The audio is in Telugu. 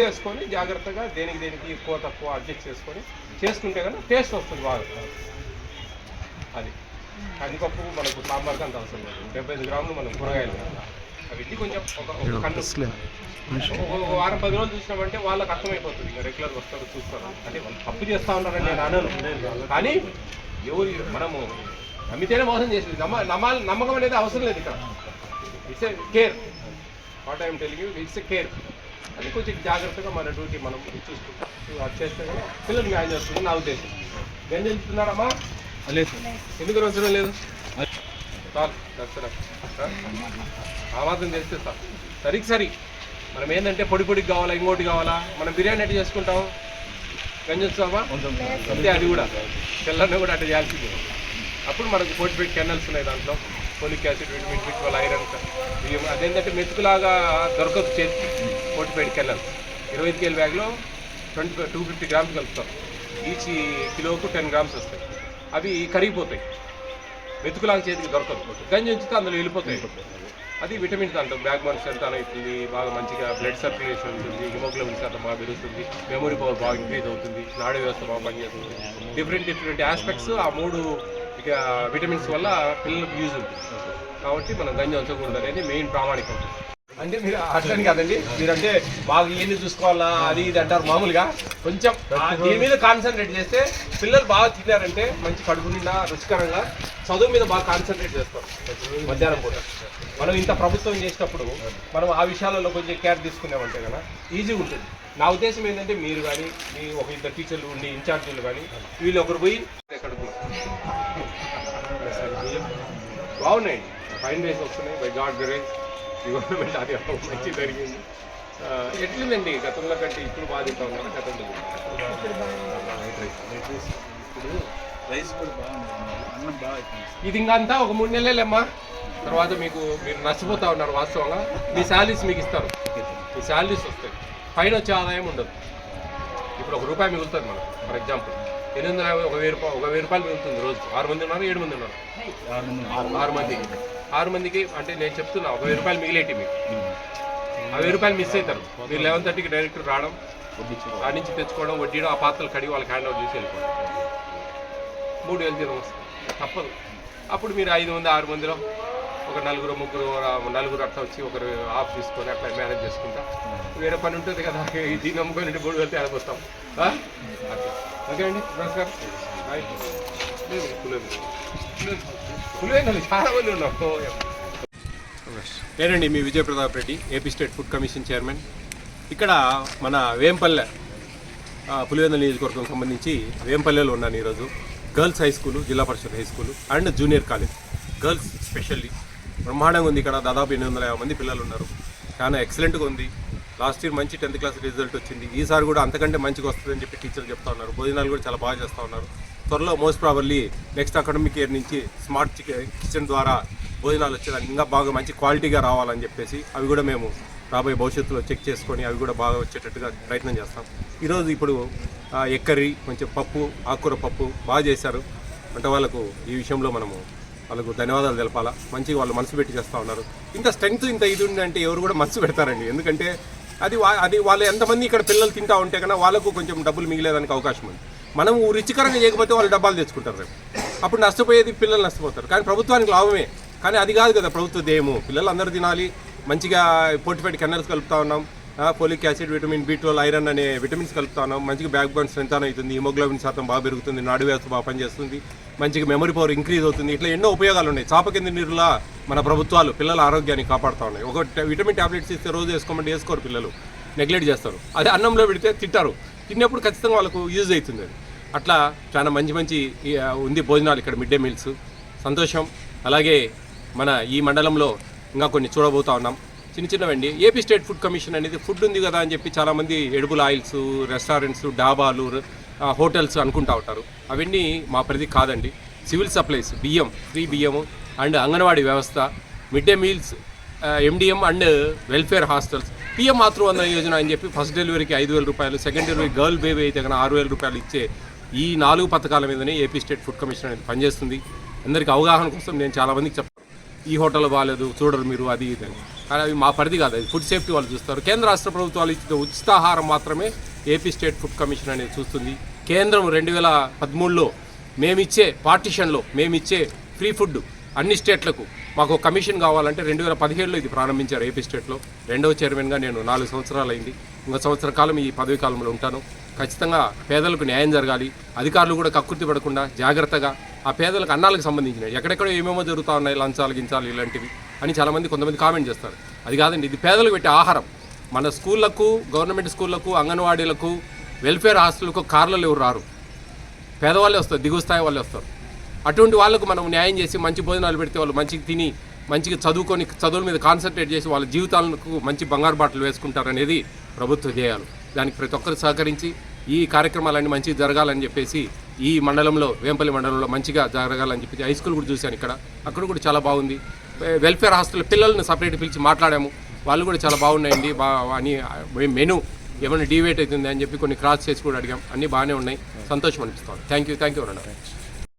చేసుకొని జాగ్రత్తగా దేనికి దేనికి ఎక్కువ తక్కువ అడ్జస్ట్ చేసుకొని చేసుకుంటే కనుక టేస్ట్ వస్తుంది బాగా. అది. కందిపప్పు మనకు సాంబార్కి అంత అవసరం లేదు. డెబ్బై ఐదు గ్రాములు మనం కూరగాయలు. అవి కొంచెం ఒక కన్ను ఒక- వారం పది రోజులు చూసినామంటే వాళ్ళకి అర్థమైపోతుంది. ఇంకా రెగ్యులర్ వస్తారు చూస్తారు. అంటే వాళ్ళు తప్పు చేస్తా ఉన్నారని నేను అనను. కానీ ఎవరు మనము నమ్మితేనే మోసం చేసింది. నమ్మ నమ్మాలి నమ్మకం అనేది అవసరం లేదు ఇక్కడ. It's a care what I'm telling you it's a care అది కొంచెం జాగ్రత్తగా మన డ్యూటీ మనం చూసుకుంటాం. అది చేస్తే కనుక పిల్లలు న్యాయం చేస్తుంది నా ఉద్దేశం. ఏం చెప్తున్నారమ్మా? లేదు ఎందుకు అవసరం లేదు? చాలు దర్శనం ఆ మాత్రం చేస్తే సార్ సరికి సరి. మనం ఏంటంటే పొడి పొడికి కావాలా ఇంకోటి కావాలా? మనం బిర్యానీ ఎట్లా చేసుకుంటాం? గంజొస్తామా అంతే అది కూడా. తెల్లన్న కూడా అట్లా చేయాల్సిందే అప్పుడు మనకు పొడి పెట్టి కెనల్స్ ఉన్నాయి దాంట్లో. Folic acid vitamin B twelve iron అదేంటంటే మెతుకులాగా దొరకదు చేతి పొడి పెట్టి కెనల్ ఇరవై కేల్ బ్యాగ్లో ట్వంటీ టూ ఫిఫ్టీ గ్రామ్స్ కలుపుతాం. ఈచ్ కిలోకు టెన్ గ్రామ్స్ వస్తాయి. అవి కరిగిపోతాయి. వెతుకులాగా చేతికి దొరకదు గంజి ఉంచితే అందులో వెళ్ళిపోతాయి. అది విటమిన్స్ అంటాం బ్యాక్ బోన్ స్ట్రెంత్ అవుతుంది. బాగా మంచిగా బ్లడ్ సర్క్యులేషన్ ఉంటుంది. హిమోగ్లోబిన్ శాతం బాగా పెరుగుతుంది. మెమొరీ పవర్ బాగా ఇంక్రీజ్ అవుతుంది. నాడీ వ్యవస్థ బాగా పనిచేస్తుంది. డిఫరెంట్ డిఫరెంట్ ఆస్పెక్ట్స్ ఆ మూడు ఇక విటమిన్స్ వల్ల పిల్లలకు యూజ్ ఉంటుంది. కాబట్టి మనం గంజి ఉంచకూడదు అనేది మెయిన్ ప్రామాణికం. అంటే మీరు అట్లని కాదండి. మీరంటే బాగా ఇవన్నీ చూసుకోవాలా అది ఇది అంటారు మామూలుగా. కొంచెం దీని మీద కాన్సన్ట్రేట్ చేస్తే పిల్లలు బాగా తిన్నారంటే మంచి కడుపు నిండా రుచికరంగా చదువు మీద బాగా కాన్సన్ట్రేట్ చేస్తాం మధ్యాహ్నం పూట. మనం ఇంత ప్రభుత్వం చేసినప్పుడు మనం ఆ విషయాలలో కొంచెం కేర్ తీసుకున్నామంటే కదా ఈజీగా ఉంటుంది. నా ఉద్దేశం ఏంటంటే మీరు కానీ మీ ఒక ఇద్దరు టీచర్లు ఉండి ఇన్ఛార్జీలు కానీ వీళ్ళు ఒకరు పోయి ఎక్కడికి బాగున్నాయండి. ఫైన్ డేస్ వస్తున్నాయి. బై గాడ్ గ్రేస్ గవర్నమెంట్ అది మంచి జరిగింది. ఎట్లుందండి గతంలో కంటే ఇప్పుడు బాధిత ఉన్నారు గతంలో రైస్ కూడా బాగుంది ఇది ఇంకంతా ఒక మూడు నెలలేమ్మా తర్వాత మీకు మీరు నష్టపోతా ఉన్నారు వాస్తవంగా. మీ శాలరీస్ మీకు ఇస్తారు. మీ శాలరీస్ వస్తాయి. పైన వచ్చే ఆదాయం ఉండదు. ఇప్పుడు ఒక రూపాయి మిగులుతుంది మనకు. For example. ఎనిమిది ఒక వెయ్యి రూపాయలు ఒక వెయ్యి రూపాయలు మిగులుతుంది రోజు ఆరు మంది ఉన్నారు ఏడు మంది ఉన్నారు. ఆరు మంది. ఆరు మందికి అంటే నేను చెప్తున్నా ఒక వెయ్యి రూపాయలు మిగిలేటి మీకు. ఆ వెయ్యి రూపాయలు మిస్ అవుతారు మీరు లెవెన్ థర్టీకి డైరెక్ట్ రావడం ఆ నుంచి తెచ్చుకోవడం వడ్డీలో ఆ పాత్రలు కడిగి వాళ్ళకి హ్యాండ్ ఓవర్ చేసి వెళ్ళిపోవడం. మూడు వేలు జీతం వస్తుంది. తప్పదు. అప్పుడు మీరు ఐదు మంది ఆరు మందిలో ఒక నలుగురు ముగ్గురు నలుగురు అట్లా వచ్చి ఒకరు ఆఫ్ తీసుకొని అట్లా మేనేజ్ చేసుకుంటా. వేరే పని ఉంటుంది కదా ఇది నమ్ముకొని మూడు వెళ్తే ఆడిపోతాం ఓకే అండి. నమస్కారం. లేదు. నేనండి మీ Vijaya Pratap Reddy AP state food commission chairman. ఇక్కడ మన వేంపల్లె పులివెందుల నియోజకవర్గం సంబంధించి వేంపల్లెలో ఉన్నాను ఈరోజు. Girls high school Zilla Parishad high school and junior college. Girls specially. బ్రహ్మాండంగా ఉంది ఇక్కడ దాదాపు ఎనిమిది వందల యాభై మంది పిల్లలు ఉన్నారు. చాలా ఎక్సలెంట్గా ఉంది. లాస్ట్ ఇయర్ మంచి టెన్త్ క్లాస్ రిజల్ట్ వచ్చింది. ఈసారి కూడా అంతకంటే మంచిగా వస్తుందని చెప్పి టీచర్లు చెప్తా ఉన్నారు. భోజనాలు కూడా చాలా బాగా చేస్తూ ఉన్నారు. త్వరలో most probably next academic year నుంచి స్మార్ట్ కిచెన్ ద్వారా భోజనాలు వచ్చేదానికి ఇంకా బాగా మంచి క్వాలిటీగా రావాలని చెప్పేసి అవి కూడా మేము రాబోయే భవిష్యత్తులో చెక్ చేసుకొని అవి కూడా బాగా వచ్చేటట్టుగా ప్రయత్నం చేస్తాం. ఈరోజు ఇప్పుడు ఎక్కరి కొంచెం పప్పు ఆకుకూర పప్పు బాగా చేశారు. అంటే వాళ్ళకు ఈ విషయంలో మనము వాళ్ళకు ధన్యవాదాలు తెలపాలా? మంచిగా వాళ్ళు మనసు పెట్టి చేస్తూ ఉన్నారు. ఇంత స్ట్రెంగ్త్ ఇంత ఇది ఉందంటే అంటే ఎవరు కూడా మనసు పెడతారండి. ఎందుకంటే అది వా- అది వాళ్ళు ఎంతమంది ఇక్కడ పిల్లలు తింటా ఉంటే కన్నా వాళ్ళకు కొంచెం డబ్బులు మిగిలేదానికి అవకాశం ఉంది. మనం రుచికరంగా చేయకపోతే వాళ్ళు డబ్బాలు తెచ్చుకుంటారు రేపు. అప్పుడు నష్టపోయేది పిల్లలు నష్టపోతారు. కానీ ప్రభుత్వానికి లాభమే. కానీ అది కాదు కదా ప్రభుత్వ ధ్యేయము పిల్లలు అందరూ తినాలి. మంచిగా పొట్టిపెట్టి కెన్నర్స్ కలుపుతా ఉన్నాం. Folic acid vitamin B twelve iron అనే విటమిన్స్ కలుపుతా ఉన్నాం. మంచిగా బ్యాక్ బోన్ స్ట్రెంత్ అవుతుంది. హిమోగ్లోబిన్ శాతం బాగా పెరుగుతుంది. నాడు వ్యవస్థ బాగా పనిచేస్తుంది. మంచిగా మెమరీ పవర్ ఇంక్రీజ్ అవుతుంది. ఇట్లా ఎన్నో ఉపయోగాలు ఉన్నాయి. చాప కింద నీరులా మన ప్రభుత్వాలు పిల్లల ఆరోగ్యాన్ని కాపాడుతూ ఉన్నాయి. ఒక విటమిన్ టాబ్లెట్స్ ఇస్తే రోజు వేసుకోమంటే వేసుకోరు పిల్లలు. నెగ్లెక్ట్ చేస్తారు. అదే అన్నంలో పెడితే తింటారు. తిన్నప్పుడు ఖచ్చితంగా వాళ్ళకు యూజ్ అవుతుంది అది. అట్లా చాలా మంచి మంచి ఉంది భోజనాలు ఇక్కడ మిడ్ డే మీల్స్. సంతోషం. అలాగే మన ఈ మండలంలో ఇంకా కొన్ని చూడబోతా ఉన్నాం. చిన్న చిన్నవండి. ఏపీ స్టేట్ ఫుడ్ కమిషన్ అనేది ఫుడ్ ఉంది కదా అని చెప్పి చాలామంది ఎడుబుల్ ఆయిల్స్ రెస్టారెంట్స్ డాబాలు హోటల్స్ అనుకుంటా ఉంటారు. అవన్నీ మా పరిధి కాదండి. సివిల్ సప్లైస్ బియ్యం ఫ్రీ బియ్యము అండ్ అంగన్వాడీ వ్యవస్థ mid day meals MDM and welfare hostels. PM Matruvandana Yojana అని చెప్పి ఫస్ట్ డెలివరీకి ఐదు వేల రూపాయలు సెకండ్ డెలివరీ గర్ల్ బేబీ అయితే కనుక ఆరు వేల రూపాయలు ఇచ్చే ఈ నాలుగు పథకాల మీదనే ఏపీ స్టేట్ ఫుడ్ కమిషన్ అనేది పనిచేస్తుంది. అందరికీ అవగాహన కోసం నేను చాలామందికి చెప్తాను ఈ హోటల్ బాగాలేదు చూడరు మీరు అది ఇది అని. కానీ అవి మా పరిధి కాదు అది ఫుడ్ సేఫ్టీ వాళ్ళు చూస్తారు. కేంద్ర రాష్ట్ర ప్రభుత్వాలు ఇచ్చిన ఉచితాహారం మాత్రమే ఏపీ స్టేట్ ఫుడ్ కమిషన్ అనేది చూస్తుంది. కేంద్రం రెండు వేల పదమూడులో మేమిచ్చే పార్టిషన్లో మేమిచ్చే ఫ్రీ ఫుడ్ అన్ని స్టేట్లకు మాకు కమిషన్ కావాలంటే రెండు వేల పదిహేడులో ఇది ప్రారంభించారు ఏపీ స్టేట్లో. రెండవ చైర్మన్గా నేను నాలుగు సంవత్సరాలు అయింది ఇంకో సంవత్సర కాలం ఈ పదవి కాలంలో ఉంటాను. ఖచ్చితంగా పేదలకు న్యాయం జరగాలి. అధికారులు కూడా కక్కుర్తి పడకుండా జాగ్రత్తగా ఆ పేదలకు అన్నాలకు సంబంధించినవి. ఎక్కడెక్కడో ఏమేమో జరుగుతూ ఉన్నాయి లంచాలు గించాలు ఇలాంటివి అని చాలామంది కొంతమంది కామెంట్ చేస్తారు. అది కాదండి ఇది పేదలకు పెట్టే ఆహారం. మన స్కూళ్ళకు గవర్నమెంట్ స్కూళ్ళకు అంగన్వాడీలకు వెల్ఫేర్ హాస్టల్కు కార్లలో ఎవరు రారు. పేదవాళ్ళే వస్తారు దిగువ స్థాయి వాళ్ళే వస్తారు. అటువంటి వాళ్ళకు మనం న్యాయం చేసి మంచి భోజనాలు పెడితే వాళ్ళు మంచిగా తిని మంచిగా చదువుకొని చదువుల మీద కాన్సన్ట్రేట్ చేసి వాళ్ళ జీవితాలకు మంచి బంగారు బాటలు వేసుకుంటారనేది ప్రభుత్వ ధ్యేయాలు. దానికి ప్రతి ఒక్కరు సహకరించి ఈ కార్యక్రమాలన్నీ మంచిగా జరగాలని చెప్పేసి ఈ మండలంలో వేంపల్లి మండలంలో మంచిగా జరగాలని చెప్పేసి హై స్కూల్ కూడా చూశాను ఇక్కడ. అక్కడ కూడా చాలా బాగుంది. వెల్ఫేర్ హాస్టల్ పిల్లల్ని సపరేట్ పిలిచి మాట్లాడాము. వాళ్ళు కూడా చాలా బాగున్నాయండి. బా అని మెను ఏమైనా డివేట్ అవుతుంది అని చెప్పి కొన్ని క్రాస్ చేసి కూడా అడిగాం. అన్నీ బాగానే ఉన్నాయి. సంతోషం అనిపిస్తుంది. థ్యాంక్ యూ థ్యాంక్ యూ అన్న